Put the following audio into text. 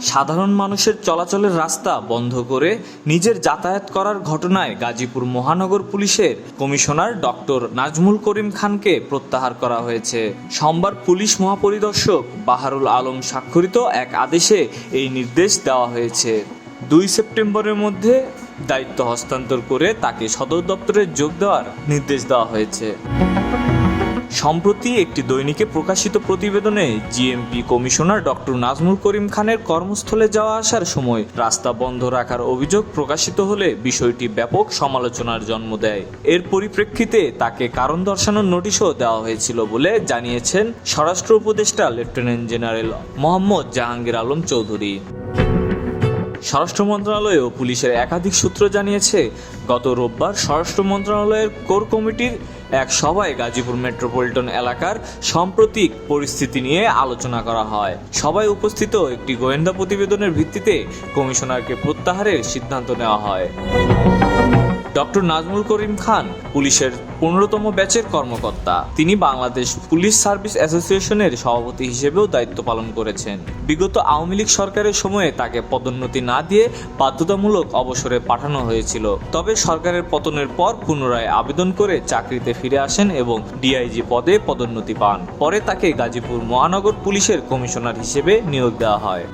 সাধারণ মানুষের চলাচলের রাস্তা বন্ধ করে নিজের যাতায়াত করার ঘটনায় গাজীপুর মহানগর পুলিশের কমিশনার ডক্টর নাজমুল করিম খানকে প্রত্যাহার করা হয়েছে। সোমবার পুলিশ মহাপরিদর্শক বাহারুল আলম স্বাক্ষরিত এক আদেশে এই নির্দেশ দেওয়া হয়েছে। দুই সেপ্টেম্বরের মধ্যে দায়িত্ব হস্তান্তর করে তাকে সদর দপ্তরে যোগ দেওয়ার নির্দেশ দেওয়া হয়েছে। সম্প্রতি একটি দৈনিকে প্রকাশিত প্রতিবেদনে GMP commissioner doctor Najmul Karim খানের কর্মস্থলে যাওয়া আসার সময় রাস্তা বন্ধ রাখার অভিযোগ প্রকাশিত হলে বিষয়টি ব্যাপক সমালোচনার জন্ম দেয়। এর পরিপ্রেক্ষিতে তাকে কারণ দর্শানোর নোটিশও দেওয়া হয়েছিল বলে জানিয়েছেন স্বরাষ্ট্র উপদেষ্টা লেফটেন্যান্ট জেনারেল মোহাম্মদ জাহাঙ্গীর আলম চৌধুরী। স্বরাষ্ট্র মন্ত্রণালয় ও পুলিশের একাধিক সূত্র জানিয়েছে, গত রোববার স্বরাষ্ট্র মন্ত্রণালয়ের কোর কমিটির এক সভায় গাজীপুর মেট্রোপলিটন এলাকার সাম্প্রতিক পরিস্থিতি নিয়ে আলোচনা করা হয়। সবাই উপস্থিত একটি গোয়েন্দা প্রতিবেদনের ভিত্তিতে কমিশনারকে প্রত্যাহারের সিদ্ধান্ত নেওয়া হয়। ডক্টর নাজমুল করিম খান, পুলিশের পনেরোতম ব্যাচের কর্মকর্তা। তিনি বাংলাদেশ পুলিশ সার্ভিস অ্যাসোসিয়েশনের সভাপতি হিসেবেও দায়িত্ব পালন করেছেন। বিগত আওয়ামী লীগ সরকারের সময়ে তাকে পদোন্নতি না দিয়ে বাধ্যতামূলক অবসরে পাঠানো হয়েছিল। তবে সরকারের পতনের পর পুনরায় আবেদন করে চাকরিতে ফিরে আসেন এবং ডিআইজি পদে পদোন্নতি পান। পরে তাকে গাজীপুর মহানগর পুলিশের কমিশনার হিসেবে নিয়োগ দেওয়া হয়।